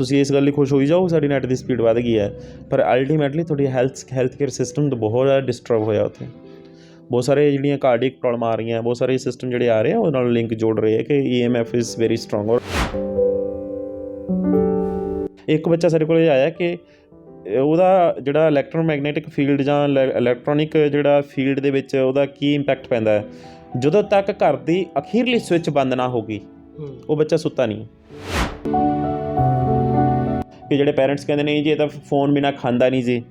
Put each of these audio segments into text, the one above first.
ਤੁਸੀਂ ਇਸ ਗੱਲ ਲਈ ਖੁਸ਼ ਹੋਈ ਜਾਓ ਸਾਡੀ ਨੈਟ ਦੀ ਸਪੀਡ ਵੱਧ ਗਈ ਹੈ। ਪਰ ਅਲਟੀਮੇਟਲੀ ਤੁਹਾਡੀ ਹੈਲਥ ਹੈਲਥ ਕੇਅਰ ਸਿਸਟਮ ਤਾਂ ਬਹੁਤ ਜ਼ਿਆਦਾ ਡਿਸਟਰਬ ਹੋਇਆ ਉੱਥੇ। ਬਹੁਤ ਸਾਰੇ ਜਿਹੜੀਆਂ ਕਾਰਡਿਕ ਪ੍ਰੋਬਲਮ ਆ ਰਹੀਆਂ ਬਹੁਤ ਸਾਰੇ ਸਿਸਟਮ ਜਿਹੜੇ ਆ ਰਹੇ ਆ ਉਹ ਨਾਲ ਲਿੰਕ ਜੋੜ ਰਹੇ ਆ ਕਿ EMF ਇਜ਼ ਵੈਰੀ ਸਟਰੋਂਗ ਔਰ ਇੱਕ ਬੱਚਾ ਸਾਡੇ ਕੋਲ ਆਇਆ ਕਿ ਉਹਦਾ ਜਿਹੜਾ ਇਲੈਕਟ੍ਰੋਮੈਗਨੈਟਿਕ ਫੀਲਡ ਜਾਂ ਇਲੈਕਟ੍ਰੋਨਿਕ ਜਿਹੜਾ ਫੀਲਡ ਦੇ ਵਿੱਚ ਉਹਦਾ ਕੀ ਇੰਪੈਕਟ ਪੈਂਦਾ ਹੈ। ਜਦੋਂ ਤੱਕ ਘਰ ਦੀ ਅਖੀਰਲੀ ਸਵਿਚ ਬੰਦ ਨਾ ਹੋਗੀ ਉਹ ਬੱਚਾ ਸੁੱਤਾ ਨਹੀਂ ਕਿ ਜਿਹੜੇ ਪੈਰੈਂਟਸ ਕਹਿੰਦੇ ਨਹੀਂ ਜੀ ਇਹ ਤਾਂ ਫੋਨ ਬਿਨਾ ਖਾਂਦਾ ਨਹੀਂ ਜੀ।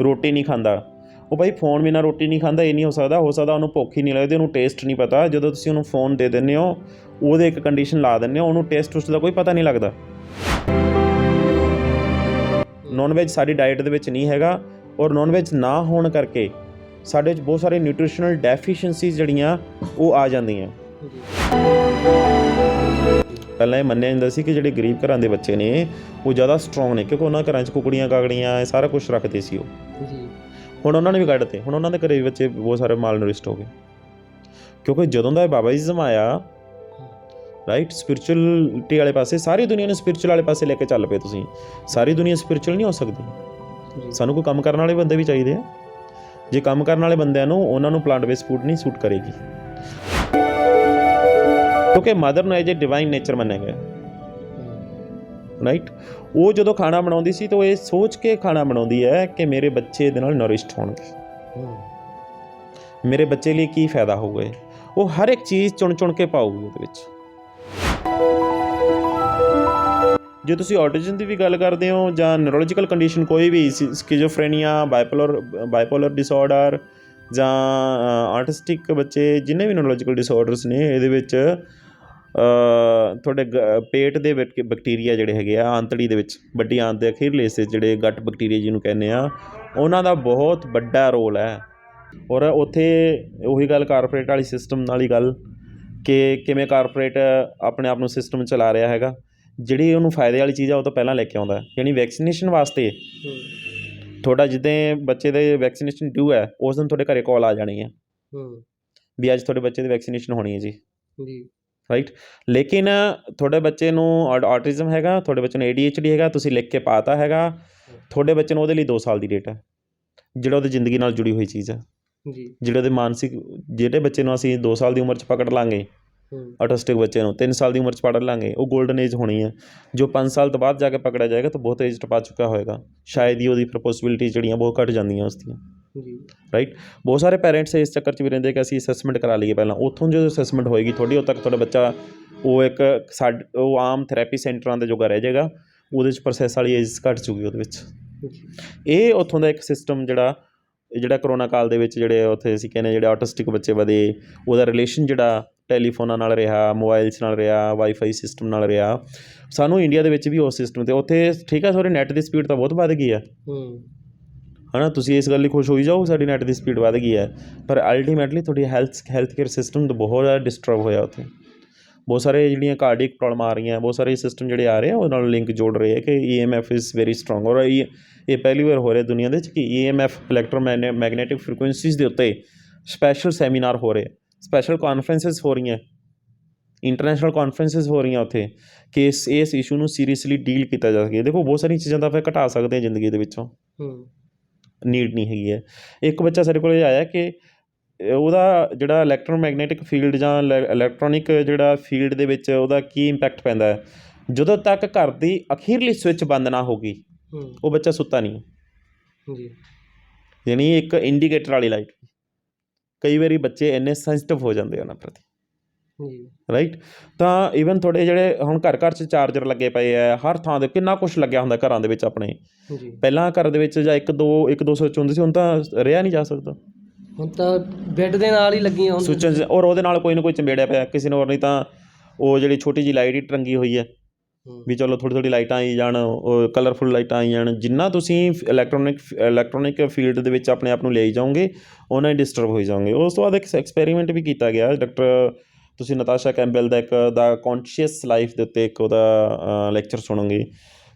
ਰੋਟੀ ਨਹੀਂ ਖਾਂਦਾ। ਉਹ ਭਾਈ ਫੋਨ ਬਿਨਾ ਰੋਟੀ ਨਹੀਂ ਖਾਂਦਾ ਇਹ ਨਹੀਂ ਹੋ ਸਕਦਾ। ਹੋ ਸਕਦਾ ਉਹਨੂੰ ਭੁੱਖ ਹੀ ਨਹੀਂ ਲੱਗਦੀ ਉਹਨੂੰ ਟੇਸਟ ਨਹੀਂ ਪਤਾ। ਜਦੋਂ ਤੁਸੀਂ ਉਹਨੂੰ ਫੋਨ ਦੇ ਦਿੰਦੇ ਹੋ ਉਹਦੇ ਇੱਕ ਕੰਡੀਸ਼ਨ ਲਾ ਦਿੰਦੇ ਹੋ ਉਹਨੂੰ ਟੇਸਟ ਉਸ ਦਾ ਕੋਈ ਪਤਾ ਨਹੀਂ ਲੱਗਦਾ। ਨੌਨ ਵੈਜ ਸਾਡੀ ਡਾਈਟ ਦੇ ਵਿੱਚ ਨਹੀਂ ਹੈਗਾ ਔਰ ਨੌਨ ਵੈਜ ਨਾ ਹੋਣ ਕਰਕੇ ਸਾਡੇ ਵਿੱਚ ਬਹੁਤ ਸਾਰੇ ਨਿਊਟ੍ਰੀਸ਼ਨਲ ਡੈਫੀਸ਼ੀਐਂਸੀਜ਼ ਜਿਹੜੀਆਂ ਉਹ ਆ ਜਾਂਦੀਆਂ। ਪਹਿਲਾਂ ਇਹ ਮੰਨਿਆ ਜਾਂਦਾ ਸੀ ਕਿ ਜਿਹੜੇ ਗਰੀਬ ਘਰਾਂ ਦੇ ਬੱਚੇ ਨੇ ਉਹ ਜ਼ਿਆਦਾ ਸਟਰੋਂਗ ਨੇ ਕਿਉਂਕਿ ਉਹਨਾਂ ਘਰਾਂ 'ਚ ਕੁਕੜੀਆਂ ਕਾਗੜੀਆਂ ਇਹ ਸਾਰਾ ਕੁਝ ਰੱਖਦੇ ਸੀ ਉਹ। ਜੀ। ਹੁਣ ਉਹਨਾਂ ਨੇ ਵੀ ਕੱਢਤੇ ਹੁਣ ਉਹਨਾਂ ਦੇ ਘਰੇ ਵੀ ਬੱਚੇ ਬਹੁਤ ਸਾਰੇ ਮਾਲ ਨਰਿਸ਼ਟ ਹੋ ਗਏ। ਕਿਉਂਕਿ ਜਦੋਂ ਦਾ ਇਹ ਬਾਬਾਇਜ਼ਮ ਆਇਆ ਰਾਈਟ ਸਪਿਰਚੁਅਲਿਟੀ ਵਾਲੇ ਪਾਸੇ ਸਾਰੀ ਦੁਨੀਆ ਨੂੰ ਸਪਿਰਚੁਅਲ ਵਾਲੇ ਪਾਸੇ ਲੈ ਕੇ ਚੱਲ ਪਏ ਤੁਸੀਂ। ਸਾਰੀ ਦੁਨੀਆ ਸਪਿਰਚੁਅਲ ਨਹੀਂ ਹੋ ਸਕਦੀ। ਸਾਨੂੰ ਕੋਈ ਕੰਮ ਕਰਨ ਵਾਲੇ ਬੰਦੇ ਵੀ ਚਾਹੀਦੇ ਆ। ਜੇ ਕੰਮ ਕਰਨ ਵਾਲੇ ਬੰਦਿਆਂ ਨੂੰ ਉਹਨਾਂ ਨੂੰ ਪਲਾਂਟ ਬੇਸਡ ਫੂਡ ਨਹੀਂ ਸੂਟ ਕਰੇਗੀ। ਕਿਉਂਕਿ ਮਦਰ ਨੂੰ ਐਜ ਅ ਡਿਵਾਈਨ ਨੇਚਰ ਮੰਨਿਆ ਗਿਆ। ਰਾਈਟ ਉਹ ਜਦੋਂ ਖਾਣਾ ਬਣਾਉਂਦੀ ਸੀ ਤਾਂ ਉਹ ਇਹ ਸੋਚ ਕੇ ਖਾਣਾ ਬਣਾਉਂਦੀ ਹੈ ਕਿ ਮੇਰੇ ਬੱਚੇ ਦੇ ਨਾਲ ਨਰਿਸ਼ਟ ਹੋਣਗੇ। ਮੇਰੇ ਬੱਚੇ ਲਈ ਕੀ ਫਾਇਦਾ ਹੋਊਗਾ ਉਹ ਹਰ ਇੱਕ ਚੀਜ਼ ਚੁਣ ਚੁਣ ਕੇ ਪਾਊਗੀ ਉਹਦੇ ਵਿੱਚ। ਜੇ ਤੁਸੀਂ ਆਟਿਜ਼ਮ ਦੀ ਵੀ ਗੱਲ ਕਰਦੇ ਹੋ ਜਾਂ ਨਿਊਰੋਲੋਜੀਕਲ ਕੰਡੀਸ਼ਨ ਕੋਈ ਵੀ ਸਕਿਜ਼ੋਫਰੇਨੀਆ ਬਾਈਪੋਲਰ ਬਾਈਪੋਲਰ ਡਿਸਆਰਡਰ ਜਾਂ ਆਰਟਿਸਟਿਕ ਬੱਚੇ ਜਿੰਨੇ ਵੀ ਨਿਊਰੋਲੋਜੀਕਲ ਡਿਸਆਰਡਰਸ ਨੇ, ਇਹਦੇ ਵਿੱਚ ਤੁਹਾਡੇ ਗ- ਪੇਟ ਦੇ ਵਿੱਚ ਬੈਕਟੀਰੀਆ ਜਿਹੜੇ ਹੈਗੇ ਆ ਆਂਤੜੀ ਦੇ ਵਿੱਚ ਵੱਡੀ ਆਂਤ ਦੇ ਅਖੀਰਲੇ ਹਿੱਸੇ ਜਿਹੜੇ ਗੱਟ ਬੈਕਟੀਰੀਆ ਜਿਹਨੂੰ ਕਹਿੰਦੇ ਆ ਉਹਨਾਂ ਦਾ ਬਹੁਤ ਵੱਡਾ ਰੋਲ ਹੈ। ਔਰ ਉੱਥੇ ਉਹੀ ਗੱਲ ਕਾਰਪੋਰੇਟ ਵਾਲੀ ਸਿਸਟਮ ਨਾਲ ਹੀ ਗੱਲ ਕਿ ਕਿਵੇਂ ਕਾਰਪੋਰੇਟ ਆਪਣੇ ਆਪ ਨੂੰ ਸਿਸਟਮ ਚਲਾ ਰਿਹਾ ਹੈਗਾ। ਜਿਹੜੀ ਉਹਨੂੰ ਫਾਇਦੇ ਵਾਲੀ ਚੀਜ਼ ਆ ਉਹ ਤਾਂ ਪਹਿਲਾਂ ਲੈ ਕੇ ਆਉਂਦਾ। ਯਾਨੀ ਵੈਕਸੀਨੇਸ਼ਨ ਵਾਸਤੇ ਤੁਹਾਡਾ ਜਿੱਦਾਂ ਬੱਚੇ ਦੇ ਵੈਕਸੀਨੇਸ਼ਨ ਡਿਊ ਹੈ ਉਸ ਦਿਨ ਤੁਹਾਡੇ ਘਰੇ ਕਾਲ ਆ ਜਾਣੀ ਹੈ। ਵੀ ਅੱਜ ਤੁਹਾਡੇ ਬੱਚੇ ਦੀ ਵੈਕਸੀਨੇਸ਼ਨ ਹੋਣੀ ਹੈ ਜੀ। ਜੀ। ਰਾਈਟ ਲੇਕਿਨ ਤੁਹਾਡੇ ਬੱਚੇ ਨੂੰ ਆਟਿਜ਼ਮ ਹੈਗਾ ਤੁਹਾਡੇ ਬੱਚੇ ਨੂੰ ADHD ਹੈਗਾ ਤੁਸੀਂ ਲਿਖ ਕੇ ਪਾਤਾ ਹੈਗਾ ਤੁਹਾਡੇ ਬੱਚੇ ਨੂੰ ਉਹਦੇ ਲਈ 2 ਸਾਲ ਦੀ ਡੇਟ ਹੈ ਜਿਹੜਾ ਉਹਦੀ ਜ਼ਿੰਦਗੀ ਨਾਲ ਜੁੜੀ ਹੋਈ ਚੀਜ਼ ਹੈ। ਜੀ। ਜਿਹੜੇ ਉਹਦੇ ਮਾਨਸਿਕ ਜਿਹੜੇ ਬੱਚੇ ਨੂੰ ਅਸੀਂ 2 ਸਾਲ ਦੀ ਉਮਰ 'ਚ ਪਕੜ ਲਾਂਗੇ ਆਟਿਸਟਿਕ ਬੱਚੇ ਨੂੰ 3 ਸਾਲ ਦੀ ਉਮਰ 'ਚ ਪਕੜ ਲਾਂਗੇ ਉਹ 골ਡਨ ਏਜ ਹੋਣੀ ਹੈ ਜੋ 5 ਸਾਲ ਤੋਂ ਬਾਅਦ ਜਾ ਕੇ ਪਕੜਿਆ ਜਾਏਗਾ ਤਾਂ ਬਹੁਤ ਏਜ ਟਪਾ ਚੁੱਕਾ ਹੋਏਗਾ। ਸ਼ਾਇਦ ਹੀ ਉਹਦੀ ਪ੍ਰਪੋਸਿਬਿਲਿਟੀ ਜਿਹੜੀਆਂ ਬਹੁਤ ਘਟ ਜਾਂਦੀਆਂ ਉਸ ਦੀਆਂ। ਜੀ। ਰਾਈਟ ਬਹੁਤ ਸਾਰੇ ਪੈਰੈਂਟਸ ਇਸ ਚੱਕਰ 'ਚ ਵੀ ਰਹਿੰਦੇ ਕਿ ਅਸੀਂ ਅਸੈਸਮੈਂਟ ਕਰਾ ਲਈਏ ਪਹਿਲਾਂ। ਉੱਥੋਂ ਜਦੋਂ ਅਸੈਸਮੈਂਟ ਹੋਏਗੀ ਥੋੜੀ ਉਦੋਂ ਤੱਕ ਤੁਹਾਡਾ ਬੱਚਾ ਉਹ ਇੱਕ ਸਾਡ ਉਹ ਆਮ ਥੈਰੇਪੀ ਸੈਂਟਰਾਂ ਦੇ ਜੋਗਾ ਰਹਿ ਜਾਏਗਾ। ਉਹਦੇ 'ਚ ਪ੍ਰੋਸੈਸ ਵਾਲੀ ਏਜ ਘਟ ਚੁੱਕੀ ਉਹਦੇ ਵਿੱਚ। ਇਹ ਉੱਥੋਂ ਦਾ ਇੱਕ ਸਿਸਟਮ ਜਿਹੜਾ ਜਿਹੜਾ ਕਰੋਨਾ ਕਾਲ ਦੇ ਵਿੱਚ ਜਿਹੜੇ ਉੱਥੇ ਅਸੀਂ ਕਹਿੰਦੇ ਜਿਹੜੇ ਆਟਿਸਟਿਕ ਬੱਚੇ ਵਧੇ ਉਹਦਾ ਰਿਲੇਸ਼ਨ ਜਿਹੜਾ ਟੈਲੀਫੋਨਾਂ ਨਾਲ ਰਿਹਾ ਮੋਬਾਈਲਸ ਨਾਲ ਰਿਹਾ ਵਾਈਫਾਈ ਸਿਸਟਮ ਨਾਲ ਰਿਹਾ। ਸਾਨੂੰ ਇੰਡੀਆ ਦੇ ਵਿੱਚ ਵੀ ਉਸ ਸਿਸਟਮ ਤੇ ਉੱਥੇ ਠੀਕ ਹੈ ਸੋਰੀ ਨੈਟ ਦੀ ਸਪੀਡ ਤਾਂ ਬਹੁਤ ਵੱਧ ਗਈ ਹੈ ਹੂੰ। ਹਨਾ, ਤੁਸੀਂ ਇਸ ਗੱਲ ਲਈ ਖੁਸ਼ ਹੋਈ ਜਾਓ, ਸਾਡੀ ਨੈਟ ਦੀ ਸਪੀਡ ਵੱਧ ਗਈ ਹੈ। ਪਰ ਅਲਟੀਮੇਟਲੀ ਤੁਹਾਡੀ ਹੈਲਥ ਹੈਲਥ ਕੇਅਰ ਸਿਸਟਮ ਤਾਂ ਬਹੁਤ ਜ਼ਿਆਦਾ ਡਿਸਟਰਬ ਹੋਇਆ ਉੱਥੇ। ਬਹੁਤ ਸਾਰੇ ਜਿਹੜੀਆਂ ਕਾਰਡਿਕ ਪ੍ਰੋਬਲਮ ਆ ਰਹੀਆਂ, ਬਹੁਤ ਸਾਰੇ ਸਿਸਟਮ ਜਿਹੜੇ ਆ ਰਹੇ ਆ ਉਹ ਨਾਲ ਲਿੰਕ ਜੋੜ ਰਹੇ ਆ ਕਿ EMF ਇਜ਼ ਵੈਰੀ ਸਟਰੋਂਗ ਔਰ ਇਹ ਇਹ ਪਹਿਲੀ ਵਾਰ ਹੋ ਰਿਹਾ ਦੁਨੀਆ ਦੇ ਵਿੱਚ ਕਿ E EMF ਇਲੈਕਟ੍ਰੋਮੈਗਨੈਟਿਕ ਫ੍ਰੀਕੁਐਂਸੀਜ਼ ਦੇ ਉੱਤੇ ਸਪੈਸ਼ਲ ਸੈਮੀਨਾਰ ਹੋ ਰਹੇ ਸਪੈਸ਼ਲ ਕਾਨਫਰੰਸਸ ਹੋ ਰਹੀਆਂ। ਇੰਟਰਨੈਸ਼ਨਲ ਕਾਨਫਰੰਸਸ ਹੋ ਰਹੀਆਂ ਉੱਥੇ ਕਿ ਇਸ ਇਸ ਇਸ਼ੂ ਨੂੰ ਸੀਰੀਅਸਲੀ ਡੀਲ ਕੀਤਾ ਜਾ ਸਕੇ। ਦੇਖੋ, ਬਹੁਤ ਸਾਰੀਆਂ ਚੀਜ਼ਾਂ ਤਾਂ ਆਪਾਂ ਘਟਾ ਸਕਦੇ ਹਾਂ ਜ਼ਿੰਦਗੀ ਦੇ ਵਿੱਚੋਂ। ਹੂੰ। ਨੀਡ ਨਹੀਂ ਹੈਗੀ ਹੈ। ਇੱਕ ਬੱਚਾ ਸਾਡੇ ਕੋਲ ਆਇਆ ਕਿ ਉਹਦਾ ਜਿਹੜਾ ਇਲੈਕਟ੍ਰੋਮੈਗਨੈਟਿਕ ਫੀਲਡ ਜਾਂ ਇਲੈਕਟ੍ਰੋਨਿਕ ਜਿਹੜਾ ਫੀਲਡ ਦੇ ਵਿੱਚ ਉਹਦਾ ਕੀ ਇੰਪੈਕਟ ਪੈਂਦਾ ਹੈ? ਜਦੋਂ ਤੱਕ ਘਰ ਦੀ ਅਖੀਰਲੀ ਸਵਿਚ ਬੰਦ ਨਾ ਹੂੰ ਉਹ ਬੱਚਾ ਸੁੱਤਾ ਨਹੀਂ ਜੀ। ਯਾਨੀ ਇੱਕ ਇੰਡੀਕੇਟਰ ਵਾਲੀ ਲਾਈਟ ਕਈ ਵਾਰੀ ਬੱਚੇ ਇੰਨੇ ਸੈਂਸਿਟਿਵ ਹੋ ਜਾਂਦੇ ਉਹਨਾਂ ਪ੍ਰਤੀ। ਜੀ। ਰਾਈਟ ਤਾਂ ਈਵਨ ਤੁਹਾਡੇ ਜਿਹੜੇ ਹੁਣ ਘਰ ਘਰ 'ਚ ਚਾਰਜਰ ਲੱਗੇ ਪਏ ਆ ਹਰ ਥਾਂ ਤੇ ਕਿੰਨਾ ਕੁਝ ਲੱਗਿਆ ਹੁੰਦਾ ਘਰਾਂ ਦੇ ਵਿੱਚ ਆਪਣੇ? ਜੀ। ਪਹਿਲਾਂ ਘਰ ਦੇ ਵਿੱਚ ਜਾਂ ਇੱਕ ਦੋ ਇੱਕ ਦੋ ਸਵਿਚ ਹੁੰਦੇ ਸੀ ਹੁਣ ਤਾਂ ਰਿਹਾ ਨਹੀਂ ਜਾ ਸਕਦਾ। ਹੁਣ ਤਾਂ ਬੈੱਡ ਦੇ ਨਾਲ ਹੀ ਲੱਗੀਆਂ ਹੁੰਦੀਆਂ ਸੁੱਚਨ ਚ- ਔਰ ਉਹਦੇ ਨਾਲ ਕੋਈ ਨਾ ਕੋਈ ਚੰਬੇੜਿਆ ਪਿਆ ਕਿਸੇ ਨੇ ਹੋਰ ਨਹੀਂ ਤਾਂ ਉਹ ਜਿਹੜੀ ਛੋਟੀ ਜੀ ਲਾਈਟ ਹੀ ਟੰਗੀ ਹੋਈ ਹੈ। ਹੂੰ, ਵੀ ਚਲੋ ਥੋੜੀ ਥੋੜੀ ਲਾਈਟਾਂ ਆਈ ਜਾਣ ਉਹ ਕਲਰਫੁਲ ਲਾਈਟਾਂ ਆਈ ਜਾਣ ਜਿੰਨਾ ਤੁਸੀਂ ਇਲੈਕਟ੍ਰੋਨਿਕ ਇਲੈਕਟ੍ਰੋਨਿਕ ਫੀਲਡ ਦੇ ਵਿੱਚ ਆਪਣੇ ਆਪ ਨੂੰ ਲਈ ਜਾਓਗੇ ਉਹਨਾਂ ਹੀ ਡਿਸਟਰਬ ਹੋਈ ਜਾਓਗੇ। ਉਸ ਤੋਂ ਬਾਅਦ ਇੱਕ ਐਕਸਪੈਰੀਮੈਂਟ ਵੀ ਕੀਤਾ ਗਿਆ ਡਾਕਟਰ ਤੁਸੀਂ ਨਤਾਸ਼ਾ ਕੈਂਬਲ ਦਾ ਇੱਕ ਦਾ ਕੌਨਸ਼ੀਅਸ ਲਾਈਫ ਦੇ ਉੱਤੇ ਇੱਕ ਉਹਦਾ ਲੈਕਚਰ ਸੁਣੋਗੇ।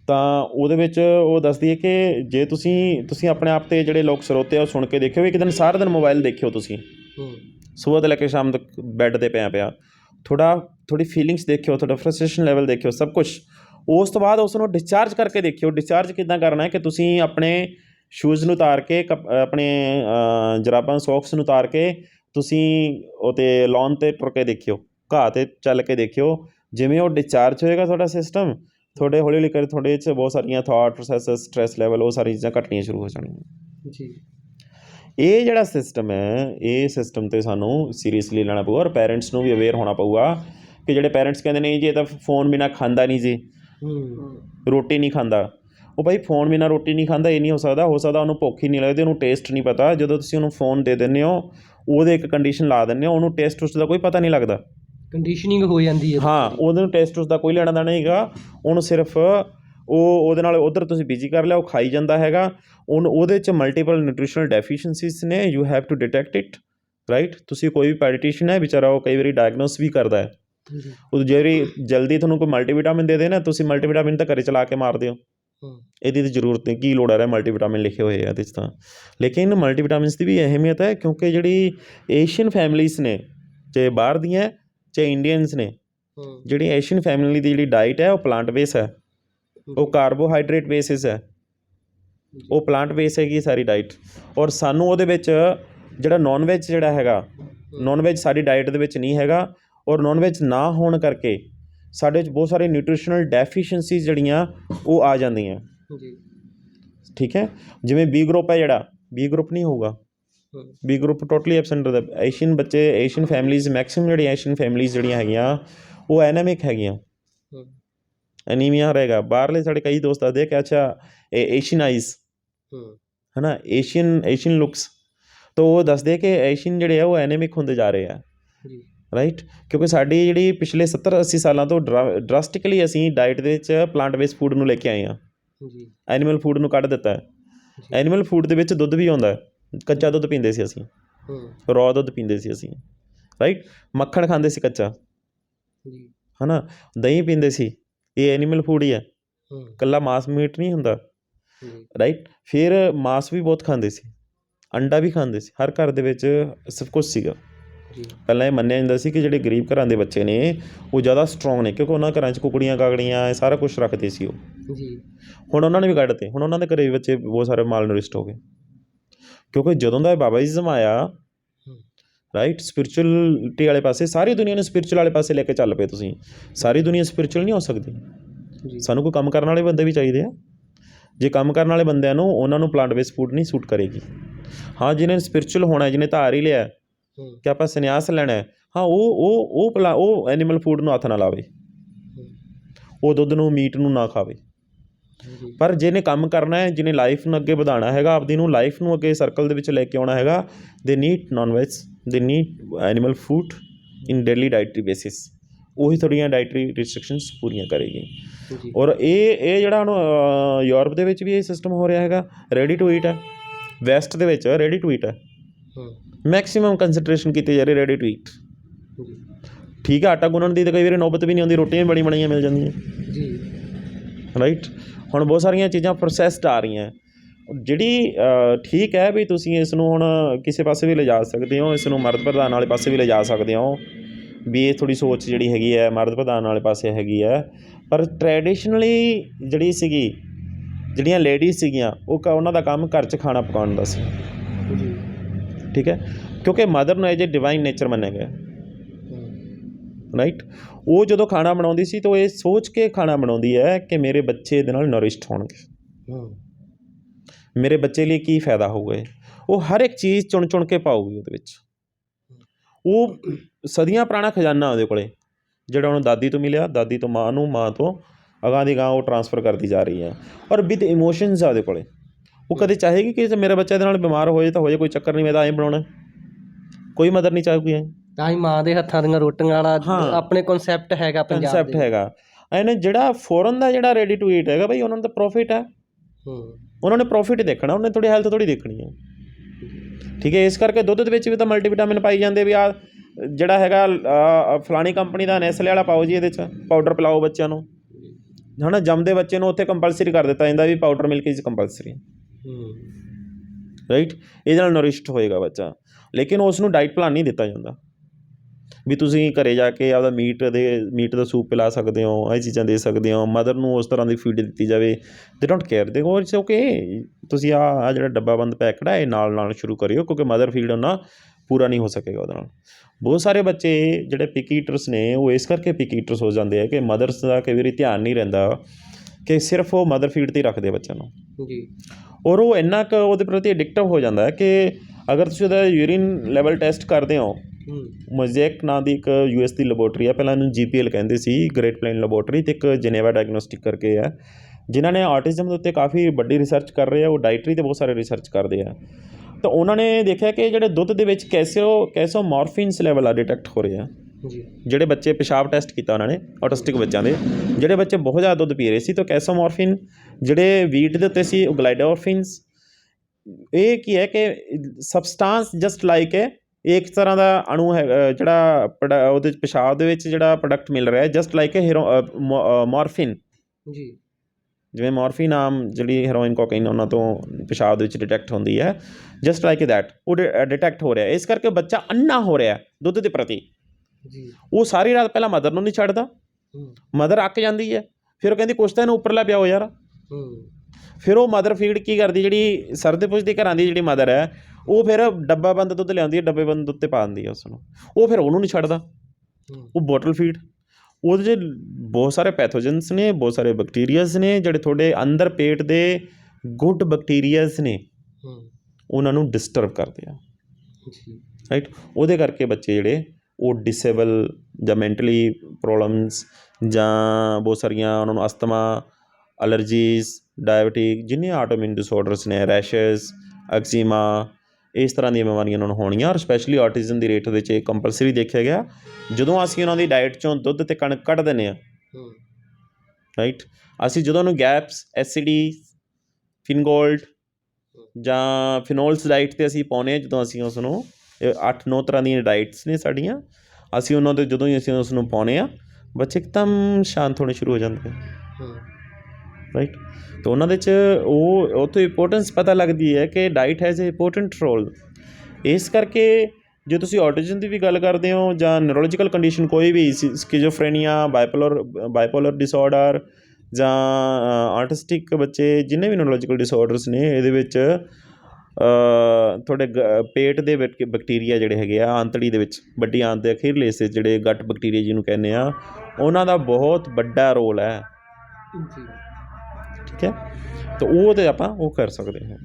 ਤਾਂ ਉਹਦੇ ਵਿੱਚ ਉਹ ਦੱਸਦੀ ਹੈ ਕਿ ਜੇ ਤੁਸੀਂ ਤੁਸੀਂ ਆਪਣੇ ਆਪ ਤੇ ਜਿਹੜੇ ਲੋਕ ਸਰੋਤੇ ਆ ਉਹ ਸੁਣ ਕੇ ਦੇਖਿਓ ਇੱਕ ਦਿਨ ਸਾਰਾ ਦਿਨ ਮੋਬਾਈਲ ਦੇਖਿਓ ਤੁਸੀਂ। ਹੂੰ। ਸਵੇਰ ਤੋਂ ਲੈ ਕੇ ਸ਼ਾਮ ਤੱਕ ਬੈੱਡ ਤੇ ਪਿਆ ਪਿਆ ਥੋੜਾ ਥੋੜੀ ਫੀਲਿੰਗਸ ਦੇਖਿਓ ਤੁਹਾਡਾ ਫਰਸਟ੍ਰੇਸ਼ਨ ਲੈਵਲ ਦੇਖਿਓ ਸਭ ਕੁਝ ਉਸ ਤੋਂ ਬਾਅਦ ਉਸ ਨੂੰ ਡਿਸਚਾਰਜ ਕਰਕੇ ਦੇਖਿਓ। ਡਿਸਚਾਰਜ ਕਿੱਦਾਂ ਕਰਨਾ ਹੈ ਕਿ ਤੁਸੀਂ ਆਪਣੇ ਸ਼ੂਜ਼ ਨੂੰ ਉਤਾਰ ਕੇ ਆਪਣੇ ਜਰਾਬਾਂ ਸੌਕਸ ਨੂੰ ਉਤਾਰ ਕੇ ਤੁਸੀਂ ਉਹ 'ਤੇ ਲੌਨ 'ਤੇ ਟੁਰ ਕੇ ਦੇਖਿਓ ਘਾਹ 'ਤੇ ਚੱਲ ਕੇ ਦੇਖਿਓ ਜਿਵੇਂ ਉਹ ਡਿਸਚਾਰਜ ਹੋਏਗਾ ਤੁਹਾਡਾ ਸਿਸਟਮ ਤੁਹਾਡੇ ਹੌਲੀ ਹੌਲੀ ਕਰ ਤੁਹਾਡੇ 'ਚ ਬਹੁਤ ਸਾਰੀਆਂ ਥਾਟ ਪ੍ਰੋਸੈਸ ਸਟ੍ਰੈਸ ਲੈਵਲ ਉਹ ਸਾਰੀਆਂ ਚੀਜ਼ਾਂ ਘਟਣੀਆਂ ਸ਼ੁਰੂ ਹੋ ਜਾਣਗੀਆਂ ਜੀ। ਇਹ ਜਿਹੜਾ ਸਿਸਟਮ ਹੈ ਇਹ ਸਿਸਟਮ ਤੇ ਸਾਨੂੰ ਸੀਰੀਅਸਲੀ ਲੈਣਾ ਪਊਗਾ ਔਰ ਪੈਰੈਂਟਸ ਨੂੰ ਵੀ ਅਵੇਅਰ ਹੋਣਾ ਪਊਗਾ ਕਿ ਜਿਹੜੇ ਪੈਰੈਂਟਸ ਕਹਿੰਦੇ ਨਹੀਂ ਜੀ ਇਹ ਤਾਂ ਫੋਨ ਬਿਨਾ ਖਾਂਦਾ ਨਹੀਂ ਜੀ। ਹੂੰ। ਰੋਟੀ ਨਹੀਂ ਖਾਂਦਾ। ਉਹ ਭਾਈ ਫੋਨ ਬਿਨਾ ਰੋਟੀ ਨਹੀਂ ਖਾਂਦਾ ਇਹ ਨਹੀਂ ਹੋ ਸਕਦਾ। ਹੋ ਸਕਦਾ ਉਹਨੂੰ ਭੁੱਖ ਹੀ ਨਹੀਂ ਲੱਗਦੀ ਉਹਨੂੰ ਟੇਸਟ ਨਹੀਂ ਪਤਾ। ਜਦੋਂ ਤੁਸੀਂ ਉਹਨੂੰ ਫੋਨ ਦੇ ਦਿੰਦੇ ਹੋ ਉਹਦੇ ਇੱਕ ਕੰਡੀਸ਼ਨ ਲਾ ਦਿੰਦੇ ਹੋ ਉਹਨੂੰ ਟੇਸਟ ਉਸ ਦਾ ਕੋਈ ਪਤਾ ਨਹੀਂ ਲੱਗਦਾ। ਕੰਡੀਸ਼ਨਿੰਗ ਹੋ ਜਾਂਦੀ ਹੈ। ਹਾਂ ਉਹਦੇ ਨੂੰ ਟੇਸਟ ਉਸ ਦਾ ਕੋਈ ਲੈਣਾ ਦੇਣਾ ਨਹੀਂ ਹੈਗਾ। ਉਹਨੂੰ ਸਿਰਫ ਉਹ ਉਹਦੇ ਨਾਲ ਉਧਰ ਤੁਸੀਂ ਬਿਜ਼ੀ ਕਰ ਲਿਆ ਉਹ ਖਾਈ ਜਾਂਦਾ ਹੈਗਾ। ਉਹਨ ਉਹਦੇ ਚ ਮਲਟੀਪਲ ਨਿਊਟ੍ਰੀਸ਼ਨਲ ਡੈਫੀਸ਼ੀਐਂਸੀਜ਼ ਨੇ you have to detect it right ਤੁਸੀਂ ਕੋਈ ਵੀ ਪੈਡੀਟੀਸ਼ਨ ਹੈ ਵਿਚਾਰਾ ਉਹ ਕਈ ਵਾਰੀ ਡਾਇਗਨੋਸ ਵੀ ਕਰਦਾ ਹੈ। ਉਹ ਜਿਹੜੀ ਜਲਦੀ ਤੁਹਾਨੂੰ ਕੋਈ ਮਲਟੀਵਿਟਾਮਿਨ ਦੇ ਦੇ ਨਾ ਤੁਸੀਂ ਮਲਟੀਵਿਟਾਮਿਨ ਤਾਂ ਘਰੇ ਚਲਾ ਕੇ ਮਾਰ ਦਿਓ ਹੂੰ। ਇਹਦੀ 'ਤੇ ਜ਼ਰੂਰਤ ਨਹੀਂ, ਕੀ ਲੋੜ ਆ ਰਿਹਾ ਮਲਟੀਵਿਟਾਮਿਨ ਲਿਖੇ ਹੋਏ ਆ ਇਹਦੇ 'ਚ ਤਾਂ। ਲੇਕਿਨ ਮਲਟੀਵਿਟਾਮਿਨਸ ਦੀ ਵੀ ਅਹਿਮੀਅਤ ਹੈ ਕਿਉਂਕਿ ਜਿਹੜੀ ਏਸ਼ੀਅਨ ਫੈਮਲੀਜ਼ ਨੇ ਚਾਹੇ ਬਾਹਰ ਦੀਆਂ ਚਾਹੇ ਇੰਡੀਅਨਸ ਨੇ, ਜਿਹੜੀ ਏਸ਼ੀਅਨ ਫੈਮਿਲੀ ਦੀ ਜਿਹੜੀ ਡਾਈਟ ਹੈ, ਉਹ ਪਲਾਂਟ ਬੇਸ ਹੈ। ਉਹ ਕਾਰਬੋਹਾਈਡਰੇਟ ਬੇਸਿਸ ਹੈ। ਉਹ ਪਲਾਂਟ ਬੇਸ ਹੈਗੀ ਸਾਰੀ ਡਾਈਟ ਔਰ ਸਾਨੂੰ ਉਹਦੇ ਵਿੱਚ ਜਿਹੜਾ ਨਾਨ ਵੈਜ ਜਿਹੜਾ ਹੈਗਾ ਨਾਨ ਵੈਜ ਸਾਡੀ ਡਾਈਟ ਦੇ ਵਿੱਚ ਨਹੀਂ ਹੈਗਾ। ਔਰ ਨਾਨ ਵੈਜ ਨਾ ਹੋਣ ਕਰਕੇ ਸਾਡੇ 'ਚ ਬਹੁਤ ਸਾਰੇ ਨਿਊਟ੍ਰੀਸ਼ਨਲ ਡੈਫੀਸ਼ੀਐਂਸੀਜ਼ ਜਿਹੜੀਆਂ ਉਹ ਆ ਜਾਂਦੀਆਂ। ਜੀ। ਠੀਕ ਹੈ? ਜਿਵੇਂ ਬੀ ਗਰੁੱਪ ਹੈ ਜਿਹੜਾ ਬੀ ਗਰੁੱਪ ਨਹੀਂ ਹੋਊਗਾ। ਬੀ ਗਰੁੱਪ ਟੋਟਲੀ ਐਬਸੈਂਟ ਦਾ ਏਸ਼ੀਅਨ ਬੱਚੇ ਏਸ਼ੀਅਨ ਫੈਮਲੀਜ਼ ਮੈਕਸਿਮਮ ਜਿਹੜੀ ਏਸ਼ੀਅਨ ਫੈਮਲੀਜ਼ ਜਿਹੜੀਆਂ ਹੈਗੀਆਂ ਉਹ ਐਨਾਮਿਕ ਹੈਗੀਆਂ। ਐਨੀਮੀਆ ਰਹੇਗਾ। ਬਾਹਰਲੇ ਸਾਡੇ ਕਈ ਦੋਸਤ ਆਦੇ ਕਿ ਅੱਛਾ ਏਸ਼ੀਅਨ ਆਈਜ਼ ਹੂੰ। ਹਨਾ? ਏਸ਼ੀਅਨ ਏਸ਼ੀਅਨ ਲੁਕਸ ਤਾਂ ਉਹ ਦੱਸਦੇ ਕਿ ਏਸ਼ੀਅਨ ਜਿਹੜੇ ਆ ਉਹ ਐਨੀਮਿਕ ਹੁੰਦੇ ਜਾ ਰਹੇ ਆ। ਜੀ। ਰਾਈਟ ਕਿਉਂਕਿ ਸਾਡੀ ਜਿਹੜੀ ਪਿਛਲੇ 70 80 ਸਾਲਾਂ ਤੋਂ ਡਰਾਸਟਿਕਲੀ ਅਸੀਂ ਡਾਈਟ ਦੇ ਵਿੱਚ ਪਲਾਂਟ ਬੇਸ ਫੂਡ ਨੂੰ ਲੈ ਕੇ ਆਏ ਆ ਜੀ। ਐਨੀਮਲ ਫੂਡ ਨੂੰ ਕੱਢ ਦਿੱਤਾ ਹੈ। ਐਨੀਮਲ ਫੂਡ ਦੇ ਵਿੱਚ ਦੁੱਧ ਵੀ ਆਉਂਦਾ ਹੈ। ਕੱਚਾ ਦੁੱਧ ਪੀਂਦੇ ਸੀ ਅਸੀਂ। ਹੂੰ। ਰॉ ਦੁੱਧ ਪੀਂਦੇ ਸੀ ਅਸੀਂ। ਰਾਈਟ ਮੱਖਣ ਖਾਂਦੇ ਸੀ ਕੱਚਾ। ਜੀ। ਹਨਾ? ਦਹੀਂ ਪੀਂਦੇ ਸੀ। ਇਹ ਐਨੀਮਲ ਫੂਡ ਹੀ ਹੈ। ਹੂੰ। ਕੱਲਾ ਮਾਸ ਮੀਟ ਨਹੀਂ ਹੁੰਦਾ। ਰਾਈਟ ਫਿਰ ਮਾਸ ਵੀ ਬਹੁਤ ਖਾਂਦੇ ਸੀ। ਅੰਡਾ ਵੀ ਖਾਂਦੇ ਸੀ। ਹਰ ਘਰ ਦੇ ਵਿੱਚ ਸਭ ਕੁਝ ਸੀਗਾ। ਪਹਿਲਾਂ ਇਹ ਮੰਨਿਆ ਜਾਂਦਾ ਸੀ ਕਿ ਜਿਹੜੇ ਗਰੀਬ ਘਰਾਂ ਦੇ ਬੱਚੇ ਨੇ ਉਹ ਜ਼ਿਆਦਾ ਸਟਰੋਂਗ ਨੇ ਕਿਉਂਕਿ ਉਹਨਾਂ ਘਰਾਂ 'ਚ ਕੁਕੜੀਆਂ ਕਾਗੜੀਆਂ ਇਹ ਸਾਰਾ ਕੁਝ ਰੱਖਦੇ ਸੀ ਉਹ। ਜੀ। ਹੁਣ ਉਹਨਾਂ ਨੇ ਵੀ ਕੱਢਤੇ ਹੁਣ ਉਹਨਾਂ ਦੇ ਘਰੇ ਵੀ ਬੱਚੇ ਬਹੁਤ ਸਾਰੇ ਮਾਲ ਨਰਿਸ਼ਟ ਹੋ ਗਏ। ਕਿਉਂਕਿ ਜਦੋਂ ਦਾ ਇਹ ਬਾਬਾਇਜ਼ਮ ਆਇਆ ਰਾਈਟ ਸਪਿਰਚੁਅਲਿਟੀ ਵਾਲੇ ਪਾਸੇ ਸਾਰੀ ਦੁਨੀਆ ਨੂੰ ਸਪਿਰਚੁਅਲ ਵਾਲੇ ਪਾਸੇ ਲੈ ਕੇ ਚੱਲ ਪਏ ਤੁਸੀਂ। ਸਾਰੀ ਦੁਨੀਆ ਸਪਿਰਚੁਅਲ ਨਹੀਂ ਹੋ ਸਕਦੀ। ਸਾਨੂੰ ਕੋਈ ਕੰਮ ਕਰਨ ਵਾਲੇ ਬੰਦੇ ਵੀ ਚਾਹੀਦੇ ਆ। ਜੇ ਕੰਮ ਕਰਨ ਵਾਲੇ ਬੰਦਿਆਂ ਨੂੰ ਉਹਨਾਂ ਨੂੰ ਪਲਾਂਟ ਬੇਸ ਫੂਡ ਨਹੀਂ ਸੂਟ ਕਰੇਗੀ। ਹਾਂ ਜਿਹਨੇ ਸਪਿਰਚੁਅਲ ਹੋਣਾ ਜਿਹਨੇ ਧਾਰ ਹੀ ਲਿਆ ਕਿ ਆਪਾਂ ਸੰਨਿਆਸ ਲੈਣਾ ਹੈ, ਹਾਂ ਉਹ ਉਹ ਉਹ ਪਲਾ ਉਹ ਐਨੀਮਲ ਫੂਡ ਨੂੰ ਹੱਥ ਨਾ ਲਾਵੇ। ਉਹ ਦੁੱਧ ਨੂੰ ਮੀਟ ਨੂੰ ਨਾ ਖਾਵੇ। ਪਰ ਜਿਹਨੇ ਕੰਮ ਕਰਨਾ ਹੈ ਜਿਹਨੇ ਲਾਈਫ ਨੂੰ ਅੱਗੇ ਵਧਾਉਣਾ ਹੈਗਾ ਆਪਦੀ ਨੂੰ ਲਾਈਫ ਨੂੰ ਅੱਗੇ ਸਰਕਲ ਦੇ ਵਿੱਚ ਲੈ ਕੇ ਆਉਣਾ ਹੈਗਾ ਦੇ ਨੀਡ ਨਾਨ ਵੈਜ ਦੇ need animal food in daily dietary basis ਉਹੀ ਥੋੜ੍ਹੀਆਂ ਡਾਈਟਰੀ ਰਿਸਟ੍ਰਿਕਸ਼ਨਸ ਪੂਰੀਆਂ ਕਰੇਗੀ। ਔਰ ਇਹ ਇਹ ਜਿਹੜਾ ਹੁਣ ਯੂਰਪ ਦੇ ਵਿੱਚ ਵੀ ਇਹ ਸਿਸਟਮ ਹੋ ਰਿਹਾ ਹੈਗਾ ਰੈਡੀ ਟੂ ਈਟ ਹੈ। ਵੈਸਟ ਦੇ ਵਿੱਚ ਰੈਡੀ ਟੂ ਈਟ ਹੂੰ। ਮੈਕਸਿਮਮ ਕੰਸੈਂਟਰੇਸ਼ਨ ਕੀਤੀ ਜਾ ਰਹੀ ਰੈਡੀ ਟੂ ਈਟ ਠੀਕ ਹੈ ਆਟਾ ਗੁੰਨਣ ਦੀ ਤਾਂ ਕਈ ਵਾਰੀ ਨੌਬਤ ਵੀ ਨਹੀਂ ਆਉਂਦੀ ਰੋਟੀਆਂ ਵੀ ਬੜੀ ਬਣੀਆਂ ਮਿਲ ਜਾਂਦੀਆਂ। ਜੀ। ਰਾਈਟ ਹੁਣ ਬਹੁਤ ਸਾਰੀਆਂ ਚੀਜ਼ਾਂ ਪ੍ਰੋਸੈਸਡ ਆ ਰਹੀਆਂ। ਜਿਹੜੀ ਠੀਕ ਹੈ ਵੀ ਤੁਸੀਂ ਇਸ ਨੂੰ ਹੁਣ ਕਿਸੇ ਪਾਸੇ ਵੀ ਲਿਜਾ ਸਕਦੇ ਹੋ ਇਸ ਨੂੰ ਮਰਦ ਪ੍ਰਧਾਨ ਵਾਲੇ ਪਾਸੇ ਵੀ ਲਿਜਾ ਸਕਦੇ ਹੋ ਵੀ ਇਹ ਥੋੜੀ ਸੋਚ ਜਿਹੜੀ ਹੈਗੀ ਹੈ ਮਰਦ ਪ੍ਰਧਾਨ ਵਾਲੇ ਪਾਸੇ ਹੈਗੀ ਹੈ। ਪਰ ਟ੍ਰੈਡੀਸ਼ਨਲੀ ਜਿਹੜੀ ਸੀਗੀ ਜਿਹੜੀਆਂ ਲੇਡੀਜ਼ ਸੀਗੀਆਂ ਉਹ ਉਹਨਾਂ ਦਾ ਕੰਮ ਘਰ 'ਚ ਖਾਣਾ ਪਕਾਉਣ ਦਾ ਸੀ। ਜੀ। ਠੀਕ ਹੈ? ਕਿਉਂਕਿ ਮਦਰ ਨੂੰ ਐਜ ਏ ਡਿਵਾਈਨ ਨੇਚਰ ਮੰਨਿਆ ਗਿਆ। ਰਾਈਟ ਉਹ ਜਦੋਂ ਖਾਣਾ ਬਣਾਉਂਦੀ ਸੀ ਤਾਂ ਉਹ ਇਹ ਸੋਚ ਕੇ ਖਾਣਾ ਬਣਾਉਂਦੀ ਹੈ ਕਿ ਮੇਰੇ ਬੱਚੇ ਇਹਦੇ ਨਾਲ ਨਰਿਸ਼ਡ ਹੋਣਗੇ। ਮੇਰੇ ਬੱਚੇ ਲਈ ਕੀ ਫਾਇਦਾ ਹੋਊਗਾ? ਉਹ ਹਰ ਇੱਕ ਚੀਜ਼ ਚੁਣ ਚੁਣ ਕੇ ਪਾਊਗੀ ਉਹਦੇ ਵਿੱਚ। ਉਹ ਸਦੀਆਂ ਪੁਰਾਣਾ ਖਜ਼ਾਨਾ ਉਹਦੇ ਕੋਲੇ ਜਿਹੜਾ ਉਹਨੂੰ ਦਾਦੀ ਤੋਂ ਮਿਲਿਆ ਦਾਦੀ ਤੋਂ ਮਾਂ ਨੂੰ ਮਾਂ ਤੋਂ ਅਗਾਂਹ ਦੀ ਗਾਂ ਉਹ ਟਰਾਂਸਫਰ ਕਰਦੀ ਜਾ ਰਹੀ ਹੈ। ਔਰ ਵਿਦ ਇਮੋਸ਼ਨਸ ਆ ਉਹਦੇ ਕੋਲੇ। ਉਹ ਕਦੇ ਚਾਹੇਗੀ ਕਿ ਜੇ ਮੇਰਾ ਬੱਚਾ ਇਹਦੇ ਨਾਲ ਬਿਮਾਰ ਹੋ ਜਾਏ ਤਾਂ ਹੋ ਜਾਏ ਕੋਈ ਚੱਕਰ ਨਹੀਂ ਮੈਂ ਤਾਂ ਐਂ ਬਣਾਉਣਾ। ਕੋਈ ਮਦਰ ਨਹੀਂ ਚਾਹੂਗੀ ਐਂ। ਤਾਂ ਹੀ ਮਾਂ ਦੇ ਹੱਥਾਂ ਦੀਆਂ ਰੋਟੀਆਂ ਵਾਲਾ ਹਾਂ। ਆਪਣੇ ਕਨਸੈਪਟ ਹੈਗਾ ਪੰਜਾਬ ਕਨਸੈਪਟ ਦੇ ਹੈਗਾ। ਇਹਨੇ ਜਿਹੜਾ ਫੋਰਨ ਦਾ ਜਿਹੜਾ ਰੈਡੀ ਟੂ ਈਟ ਹੈਗਾ ਬਈ ਉਹਨਾਂ ਨੂੰ ਤਾਂ ਪ੍ਰੋਫਿਟ ਹੈ ਹੂੰ। ਉਹਨਾਂ ਨੇ ਪ੍ਰੋਫਿਟ ਦੇਖਣਾ ਉਹਨੇ ਥੋੜੀ ਹੈਲਥ ਥੋੜੀ ਦੇਖਣੀ ਹੈ ਠੀਕ ਹੈ ਇਸ ਕਰਕੇ ਦੁੱਧ ਦੇ ਵਿੱਚ ਵੀ ਤਾਂ ਮਲਟੀਵਿਟਾਮਿਨ ਪਾਈ ਜਾਂਦੇ ਵੀ ਆ ਜਿਹੜਾ ਹੈਗਾ ਫਲਾਣੀ ਕੰਪਨੀ ਦਾ ਨੈਸਲੇ ਵਾਲਾ ਪਾਓ ਜੀ ਇਹਦੇ ਚ ਪਾਊਡਰ ਪਿਲਾਓ ਬੱਚਿਆਂ ਨੂੰ। ਹਨਾ ਜੰਮਦੇ ਬੱਚੇ ਨੂੰ ਉੱਥੇ ਕੰਪਲਸਰੀ ਕਰ ਦਿੱਤਾ ਜਾਂਦਾ ਵੀ powder milk is compulsory right ਇਹਦੇ ਨਾਲ ਨਰਿਸ਼ਟ ਹੋਏਗਾ ਬੱਚਾ। ਲੇਕਿਨ ਉਸ ਨੂੰ ਡਾਈਟ ਪਲਾਨ ਨਹੀਂ ਦਿੱਤਾ ਜਾਂਦਾ। ਵੀ ਤੁਸੀਂ ਘਰੇ ਜਾ ਕੇ ਆਪਦਾ ਮੀਟ ਦੇ ਮੀਟ ਦਾ ਸੂਪ ਪਿਲਾ ਸਕਦੇ ਹੋ, ਇਹ ਚੀਜ਼ਾਂ ਦੇ ਸਕਦੇ ਹੋ ਮਦਰ ਨੂੰ ਉਸ ਤਰ੍ਹਾਂ ਦੀ ਫੀਡ ਦਿੱਤੀ ਜਾਵੇ। ਦੇ ਡੋਂਟ ਕੇਅਰ ਦੇ ਉਹ ਇਟਸ ਓਕੇ ਤੁਸੀਂ ਆ ਆ ਜਿਹੜਾ ਡੱਬਾਬੰਦ ਪੈਕਟ ਹੈ ਇਹ ਨਾਲ ਨਾਲ ਸ਼ੁਰੂ ਕਰਿਓ, ਕਿਉਂਕਿ ਮਦਰ ਫੀਡ ਉਹਨਾਂ ਪੂਰਾ ਨਹੀਂ ਹੋ ਸਕੇਗਾ ਉਹਦੇ ਨਾਲ। ਬਹੁਤ ਸਾਰੇ ਬੱਚੇ ਜਿਹੜੇ ਪਿਕ ਈਟਰਸ ਨੇ, ਉਹ ਇਸ ਕਰਕੇ ਪਿਕ ਈਟਰਸ ਹੋ ਜਾਂਦੇ ਆ ਕਿ ਮਦਰਸ ਦਾ ਕਈ ਵਾਰੀ ਧਿਆਨ ਨਹੀਂ ਰਹਿੰਦਾ। ਕਿ ਸਿਰਫ ਉਹ ਮਦਰ ਫੀਡ ਤੇ ਹੀ ਰੱਖਦੇ ਆ ਬੱਚਿਆਂ ਨੂੰ। ਜੀ। ਔਰ ਉਹ ਇੰਨਾ ਕੁ ਉਹਦੇ ਪ੍ਰਤੀ ਐਡਿਕਟਿਵ ਹੋ ਜਾਂਦਾ ਹੈ ਕਿ ਅਗਰ ਤੁਸੀਂ ਉਹਦਾ ਯੂਰਿਨ ਲੈਵਲ ਟੈਸਟ ਕਰਦੇ ਹੋ ਮੋਜ਼ੈਕ ਨਾਂ ਦੀ ਇੱਕ ਯੂਐਸ ਦੀ ਲੈਬੋਰਟਰੀ ਹੈ ਪਹਿਲਾਂ ਇਹਨੂੰ ਜੀਪੀਐਲ ਕਹਿੰਦੇ ਸੀ ਗ੍ਰੇਟ ਪਲੇਨ ਲੈਬੋਰਟਰੀ ਤੇ ਇੱਕ ਜਨੇਵਾ ਡਾਇਗਨੋਸਟਿਕ ਕਰਕੇ ਹੈ ਜਿਨ੍ਹਾਂ ਨੇ ਆਟਿਜ਼ਮ ਦੇ ਉੱਤੇ ਕਾਫੀ ਵੱਡੀ ਰਿਸਰਚ ਕਰ ਰਹੇ ਆ ਉਹ ਡਾਈਟਰੀ ਤੇ ਬਹੁਤ ਸਾਰੇ ਰਿਸਰਚ ਕਰਦੇ ਆ। ਤਾਂ ਉਹਨਾਂ ਨੇ ਦੇਖਿਆ ਕਿ ਜਿਹੜੇ ਦੁੱਧ ਦੇ ਵਿੱਚ ਕੈਸੋ ਕੈਸੋ ਮੋਰਫਿਨਸ ਲੈਵਲ ਆ ਡਿਟੈਕਟ ਹੋ ਰਹੇ ਆ। ਜਿਹੜੇ ਬੱਚੇ ਪਿਸ਼ਾਬ ਟੈਸਟ ਕੀਤਾ ਉਹਨਾਂ ਨੇ ਆਟਿਸਟਿਕ ਬੱਚਿਆਂ ਦੇ ਜਿਹੜੇ ਬੱਚੇ ਬਹੁਤ ਜ਼ਿਆਦਾ ਦੁੱਧ ਪੀ ਰਹੇ ਸੀ ਤਾਂ ਕੈਸੋਮੋਰਫਿਨ ਜਿਹੜੇ ਵੀਟ ਦੇ ਉੱਤੇ ਸੀ ਉਹ ਗਲਾਈਡੋਰਫਿਨਸ। ਇਹ ਕੀ ਹੈ ਕਿ ਸਬਸਟੈਂਸ ਜਸਟ ਲਾਈਕ ਹੈ ਇੱਕ ਤਰ੍ਹਾਂ ਦਾ ਅਣੂ ਹੈ ਜਿਹੜਾ ਉਹਦੇ ਪਿਸ਼ਾਬ ਦੇ ਵਿੱਚ ਜਿਹੜਾ ਪ੍ਰੋਡਕਟ ਮਿਲ ਰਿਹਾ ਹੈ ਜਸਟ ਲਾਈਕ ਹੈ ਮੋਰਫਿਨ ਜੀ। ਜਿਵੇਂ ਮੋਰਫਿਨ ਆਮ ਜਿਹੜੀ ਹੈਰੋਇਨ ਕੋਕੇਨ ਉਹਨਾਂ ਤੋਂ ਪਿਸ਼ਾਬ ਦੇ ਵਿੱਚ ਡਿਟੈਕਟ ਹੁੰਦੀ ਹੈ ਜਸਟ ਲਾਈਕ ਦੈਟ ਉਹ ਡਿਟੈਕਟ ਹੋ ਰਿਹਾ। ਇਸ ਕਰਕੇ ਬੱਚਾ ਅੰਨਾ ਹੋ ਰਿਹਾ ਦੁੱਧ ਦੇ ਪ੍ਰਤੀ। ਉਹ ਸਾਰੀ ਰਾਤ ਪਹਿਲਾਂ ਮਦਰ ਨੂੰ ਨਹੀਂ ਛੱਡਦਾ। ਮਦਰ ਅੱਕ ਜਾਂਦੀ ਹੈ। ਫਿਰ ਉਹ ਕਹਿੰਦੀ ਕੁਛ ਤਾਂ ਇਹਨੂੰ ਉੱਪਰਲਾ ਪਿਆ ਹੋ। ਯਾਰ ਫਿਰ ਉਹ ਮਦਰ ਫੀਡ ਕੀ ਕਰਦੀ ਜਿਹੜੀ ਸਰਦੇ ਪੁੱਛਦੀ ਘਰਾਂ ਦੀ ਜਿਹੜੀ ਮਦਰ ਹੈ ਉਹ ਫਿਰ ਡੱਬਾ ਬੰਦ ਦੁੱਧ ਲਿਆਉਂਦੀ ਹੈ ਡੱਬੇ ਬੰਦ ਦੁੱਧ ਤੇ ਪਾ ਦਿੰਦੀ ਹੈ ਉਸ ਨੂੰ ਉਹ ਫਿਰ ਉਹਨੂੰ ਨਹੀਂ ਛੱਡਦਾ। ਉਹ ਬੋਟਲ ਫੀਡ। ਉਹਦੇ 'ਚ ਬਹੁਤ ਸਾਰੇ ਪੈਥੋਜਨਸ ਨੇ ਬਹੁਤ ਸਾਰੇ ਬੈਕਟੀਰੀਆਜ਼ ਨੇ ਜਿਹੜੇ ਤੁਹਾਡੇ ਅੰਦਰ ਪੇਟ ਦੇ ਗੁੱਡ ਬੈਕਟੀਰੀਆਜ਼ ਨੇ ਉਹਨਾਂ ਨੂੰ ਡਿਸਟਰਬ ਕਰਦੇ ਆ। ਜੀ। ਰਾਈਟ ਉਹਦੇ ਕਰਕੇ ਬੱਚੇ ਜਿਹੜੇ ਉਹ ਡਿਸੇਬਲ ਜਾਂ ਮੈਂਟਲੀ ਪ੍ਰੋਬਲਮਸ ਜਾਂ ਬਹੁਤ ਸਾਰੀਆਂ ਉਹਨਾਂ ਨੂੰ ਅਸਥਮਾ ਅਲਰਜੀਜ਼ ਡਾਇਬਟਿਕ ਜਿੰਨੇ ਆਟੋਮਿਊਨ ਡਿਸਆਰਡਰਸ ਨੇ ਰੈਸ਼ਸ ਐਕਜ਼ੀਮਾ ਇਸ ਤਰ੍ਹਾਂ ਦੀਆਂ ਬਿਮਾਰੀਆਂ ਉਹਨਾਂ ਨੂੰ ਹੋਣੀਆਂ ਔਰ ਸਪੈਸ਼ਲੀ ਆਟਿਜ਼ਮ ਦੀ ਰੇਟ ਦੇ ਵਿੱਚ ਇਹ ਕੰਪਲਸਰੀ ਦੇਖਿਆ ਗਿਆ। ਜਦੋਂ ਅਸੀਂ ਉਹਨਾਂ ਦੀ ਡਾਈਟ ਚੋਂ ਦੁੱਧ ਤੇ ਕਣਕ ਕੱਢ ਦਿੰਦੇ ਆ ਰਾਈਟ ਅਸੀਂ ਜਦੋਂ ਉਹਨੂੰ ਗੈਪਸ ਐਸਿਡੀ ਫਿਨਗੋਲਡ ਜਾਂ ਫਿਨੋਲਸ ਡਾਈਟ ਤੇ ਅਸੀਂ ਪਾਉਨੇ ਜਦੋਂ ਅਸੀਂ ਉਸ ਨੂੰ 8-9 ਤਰ੍ਹਾਂ ਦੀਆਂ ਡਾਈਟਸ ਨੇ ਸਾਡੀਆਂ। ਅਸੀਂ ਉਹਨਾਂ ਦੇ ਜਦੋਂ ਹੀ ਅਸੀਂ ਉਸ ਨੂੰ ਪਾਉਨੇ ਆ ਬੱਚੇ ਇੱਕਦਮ ਸ਼ਾਂਤ ਹੋਣੇ ਸ਼ੁਰੂ ਹੋ ਜਾਂਦੇ ਹੂੰ। ਰਾਈਟ ਤਾਂ ਉਹਨਾਂ ਦੇ ਚ ਉਹ ਉਹ ਤੋਂ ਇੰਪੋਰਟੈਂਸ ਪਤਾ ਲੱਗਦੀ ਹੈ ਕਿ diet has a important role ਇਸ ਕਰਕੇ ਜੇ ਤੁਸੀਂ ਆਟਿਜ਼ਮ ਦੀ ਵੀ ਗੱਲ ਕਰਦੇ ਹੋ ਜਾਂ ਨਿਊਰੋਲੋਜੀਕਲ ਕੰਡੀਸ਼ਨ ਕੋਈ ਵੀ ਸਕਿਜ਼ੋਫਰੇਨੀਆ ਬਾਈਪੋਲਰ ਬਾਈਪੋਲਰ ਡਿਸਆਰਡਰ ਜਾਂ ਆਰਟਿਸਟਿਕ ਬੱਚੇ ਜਿੰਨੇ ਵੀ ਨਿਊਰੋਲੋਜੀਕਲ ਡਿਸਆਰਡਰਸ ਨੇ ਇਹਦੇ ਵਿੱਚ ਤੁਹਾਡੇ ਪੇਟ ਦੇ ਵਿੱਚ ਬੈਕਟੀਰੀਆ ਜਿਹੜੇ ਹੈਗੇ ਆ ਆਂਤੜੀ ਦੇ ਵਿੱਚ ਵੱਡੀ ਆਂਤ ਦੇ ਅਖੀਰਲੇ ਹਿੱਸੇ ਜਿਹੜੇ ਗੱਟ ਬੈਕਟੀਰੀਆ ਜਿਹਨੂੰ ਕਹਿੰਦੇ ਆ ਉਹਨਾਂ ਦਾ ਬਹੁਤ ਵੱਡਾ ਰੋਲ ਹੈ। ਠੀਕ ਹੈ? ਤਾਂ ਉਹ ਤੇ ਆਪਾਂ ਉਹ ਕਰ ਸਕਦੇ ਹਾਂ।